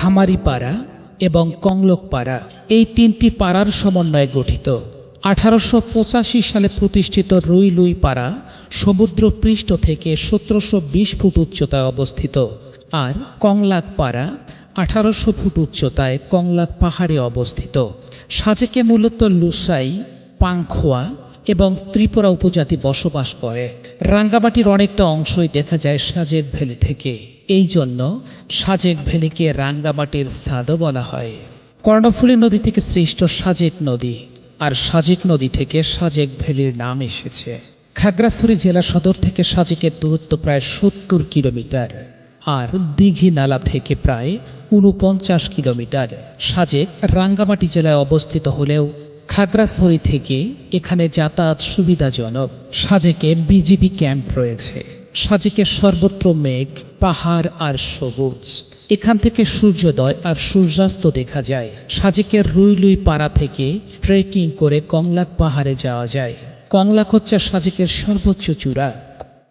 হামারিপাড়া এবং কংলকপাড়া এই তিনটি পাড়ার সমন্বয়ে গঠিত। আঠারোশো পঁচাশি সালে প্রতিষ্ঠিত রুই লুই পাড়া সমুদ্র পৃষ্ঠ থেকে সতেরোশো বিশ ফুট উচ্চতায় অবস্থিত। আর কংলাক পাড়া আঠারোশো ফুট উচ্চতায় কংলাক পাহাড়ে অবস্থিত। সাজেকে মূলত লুসাই, পাংখোয়া এবং ত্রিপুরা উপজাতি বসবাস করে। রাঙ্গামাটির অনেকটা অংশই দেখা যায় সাজেক ভ্যালি থেকে। এই জন্য সাজেক ভ্যালিকে রাঙ্গামাটির সাদও বলা হয়। কর্ণফুলী নদী থেকে সৃষ্ট সাজেক নদী আর সাজেক নদী থেকে সাজেক ভ্যালির নাম এসেছে। খাগড়াছড়ি জেলা সদর থেকে সাজেকের দূরত্ব প্রায় সত্তর কিলোমিটার আর দিঘি নালা থেকে প্রায় উনপঞ্চাশ কিলোমিটার। সাজেক রাঙ্গামাটি জেলায় অবস্থিত হলেও খাগড়াছড়ি থেকে এখানে যাতায়াত সুবিধাজনক। সাজেকে বিজিবি ক্যাম্প রয়েছে। সাজেকে সর্বত্র মেঘ, পাহাড় আর সবুজ। এখান থেকে সূর্যোদয় আর সূর্যাস্ত দেখা যায়। সাজিকের রুইলুই পাড়া থেকে ট্রেকিং করে কংলাক পাহাড়ে যাওয়া যায়। কংলাক হচ্ছে সাজিকের সর্বোচ্চ চূড়া।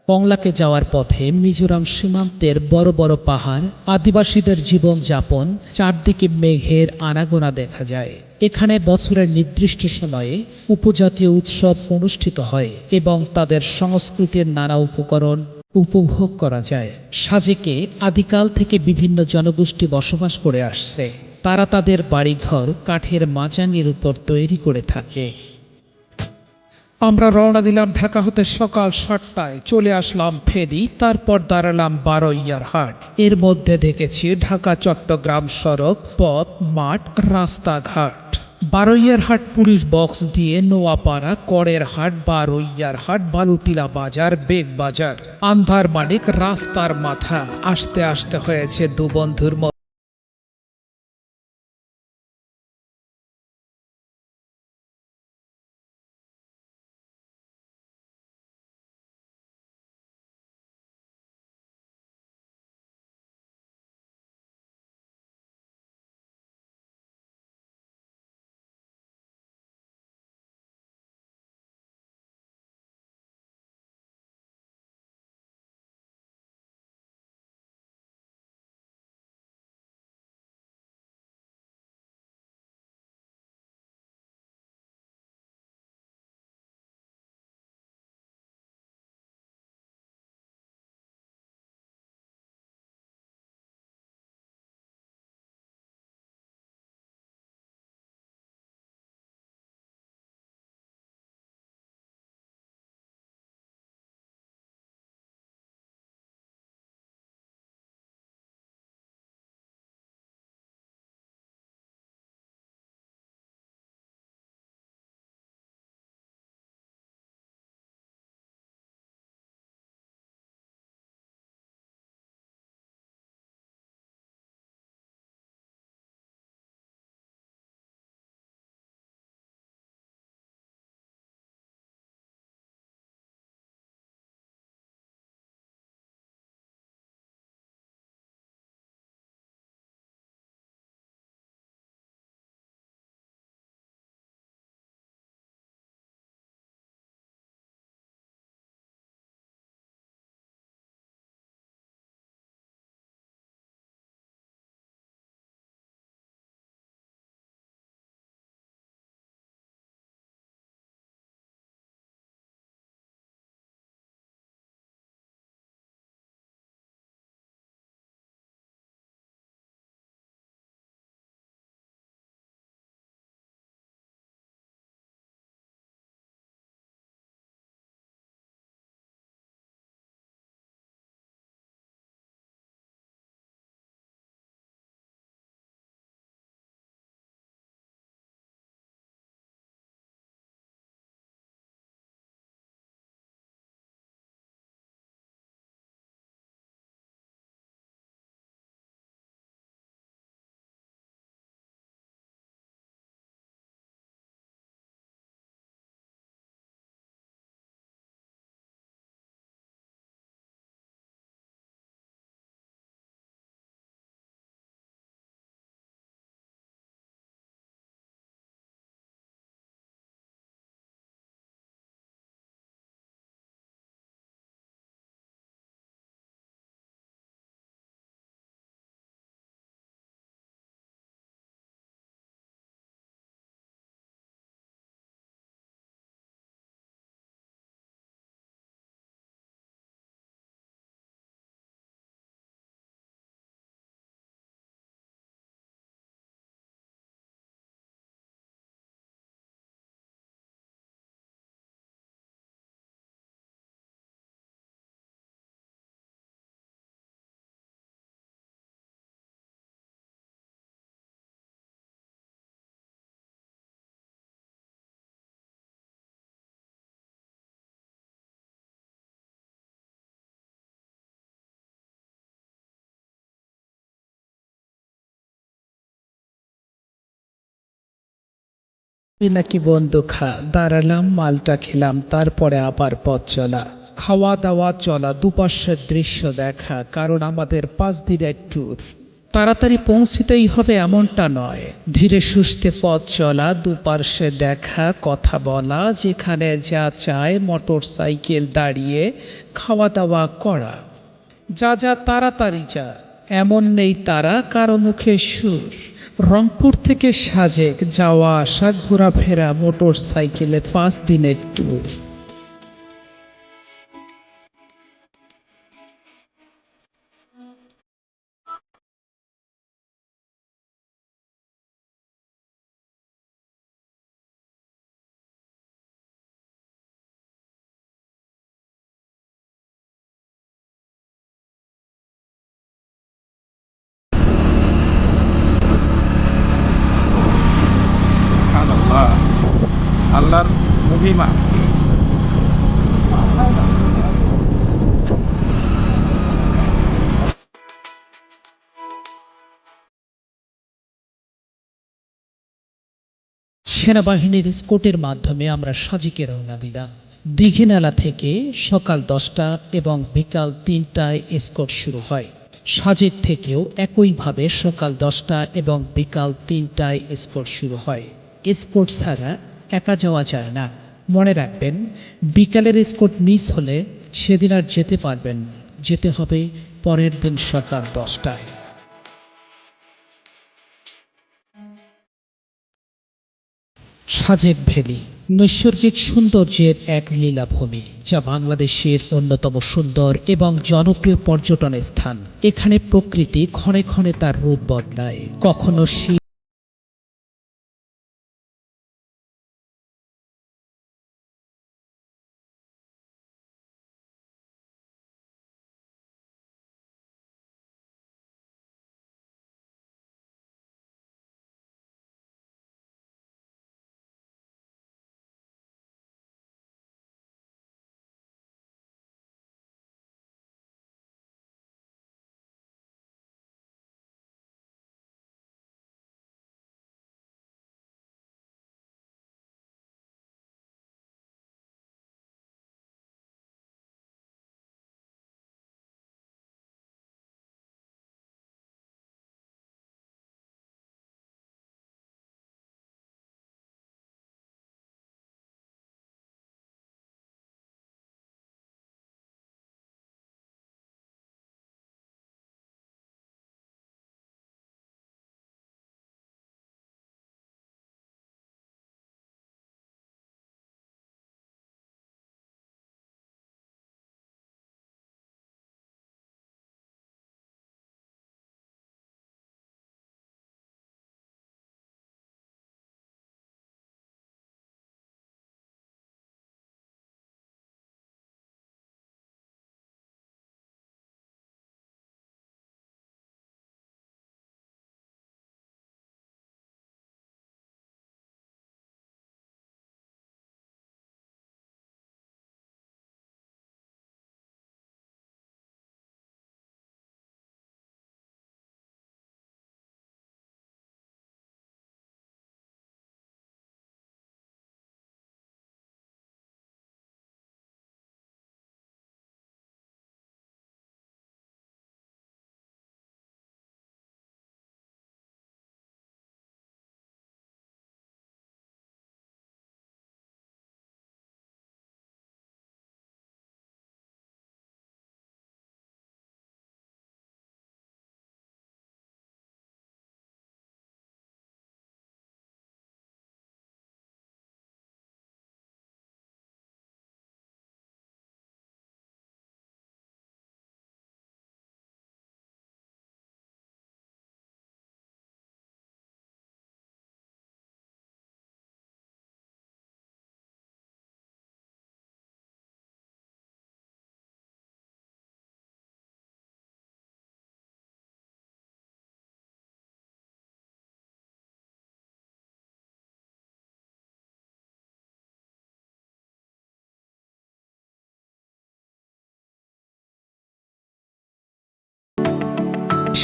কংলাকে যাওয়ার পথে মিজোরাম সীমান্তের বড় বড় পাহাড়, আদিবাসীদের জীবন যাপন চারদিকে মেঘের আনাগোনা দেখা যায়। এখানে বছরের নির্দিষ্ট সময়ে উপজাতীয় উৎসব অনুষ্ঠিত হয় এবং তাদের সংস্কৃতির নানা উপকরণ উপভোগ করা যায়। সাজেকে আদিকাল থেকে বিভিন্ন জনগোষ্ঠী বসবাস করে আসছে। তারা তাদের বাড়িঘর, কাঠের মাচাঙের উপর তৈরি করে থাকে। আমরা রওনা দিলাম ঢাকা হতে সকাল সাতটায়। চলে আসলাম ফেরি তারপর দাঁড়ালাম বারোইয়ার হাট। এর মধ্যে দেখেছি ঢাকা, চট্টগ্রাম সড়ক, পথ, মাঠ, রাস্তাঘাট। বারোইয়ার হাট পুলিশ বক্স দিয়ে নোয়াপাড়া করের হাট বারোইয়ার হাট, বালুটিলা বাজার, বেগ বাজার। আন্ধার মানিক রাস্তার মাথা। আসতে আসতে হয়েছে দু বন্ধুর নাকি বন্ধু খা, দাঁড়ালাম, মালটা খেলাম, তারপরে আবার পথ চলা। খাওয়া দাওয়া চলা, দুপাশের দৃশ্য দেখা, কারণ আমাদের পাঁচ দিনের ট্যুর তাড়াতাড়ি পৌঁছিতেই হবে এমনটা নয়। ধীরে সুস্থে পথ চলা দুপার্শ্বে দেখা, কথা বলা, যেখানে যা চায় মোটর সাইকেল দাঁড়িয়ে খাওয়া দাওয়া করা। যা যা তাড়াতাড়ি যা, এমন নেই তারা, কারও মুখে সুর। রংপুর থেকে সাজেক যাওয়া আসা ঘোরাফেরা মোটর সাইকেলে পাঁচ দিনের ট্যুর মহিমা সেনাবাহিনীর স্কোটের মাধ্যমে আমরা সাজিকে রওনা দিলাম। দীঘিনালা থেকে সকাল দশটা এবং বিকাল তিনটায় স্কোট শুরু হয়। সাজেক থেকেও একইভাবে সকাল দশটা এবং বিকাল তিনটায় স্পোর্ট শুরু হয়। স্পোর্ট ছাড়া একা যাওয়া যায় না। মনে রাখবেন, বিকালের স্কোট মিস হলে সেদিন আর যেতে পারবেন যেতে হবে পরের দিন সকাল দশটায়। ভ্যালি নৈসর্গিক সৌন্দর্যের এক লীলাভূমি, যা বাংলাদেশের অন্যতম সুন্দর এবং জনপ্রিয় পর্যটন স্থান। এখানে প্রকৃতি ক্ষণে ক্ষণে তার রূপ বদলায়। কখনো শীত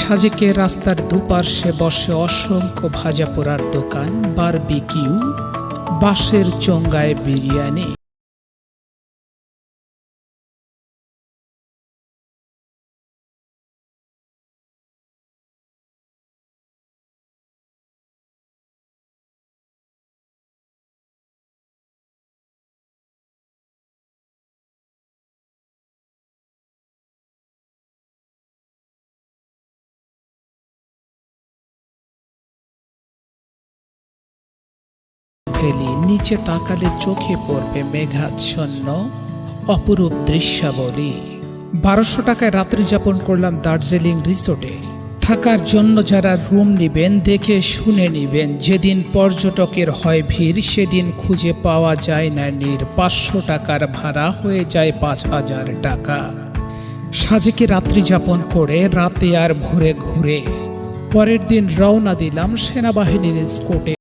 সাজেকে রাস্তার দুপার্শ্বে বসে অসংখ্য ভাজা পোড়ার দোকান বারবিকিউ বাঁশের চঙ্গায় বিরিয়ানি। ফেলি, নিচে তাকালে চোখে পড়বে মেঘাচ্ছন্ন অপরূপ দৃশ্যাবলী। বারোশো টাকায় রাত্রি যাপন করলাম দার্জিলিং রিসোর্টে। থাকার জন্য যারা রুম নেবেন, দেখে শুনে নেবেন, যেদিন পর্যটকের হয় ভিড়, সেদিন খুঁজে পাওয়া যায় না নির। পাঁচশো টাকার ভাড়া হয়ে যায় পাঁচ হাজার টাকা। সাজেকে রাত্রি যাপন করে রাতে আর ভোরে ঘুরে। পরের দিন রওনা দিলাম সেনাবাহিনীর স্কোটে।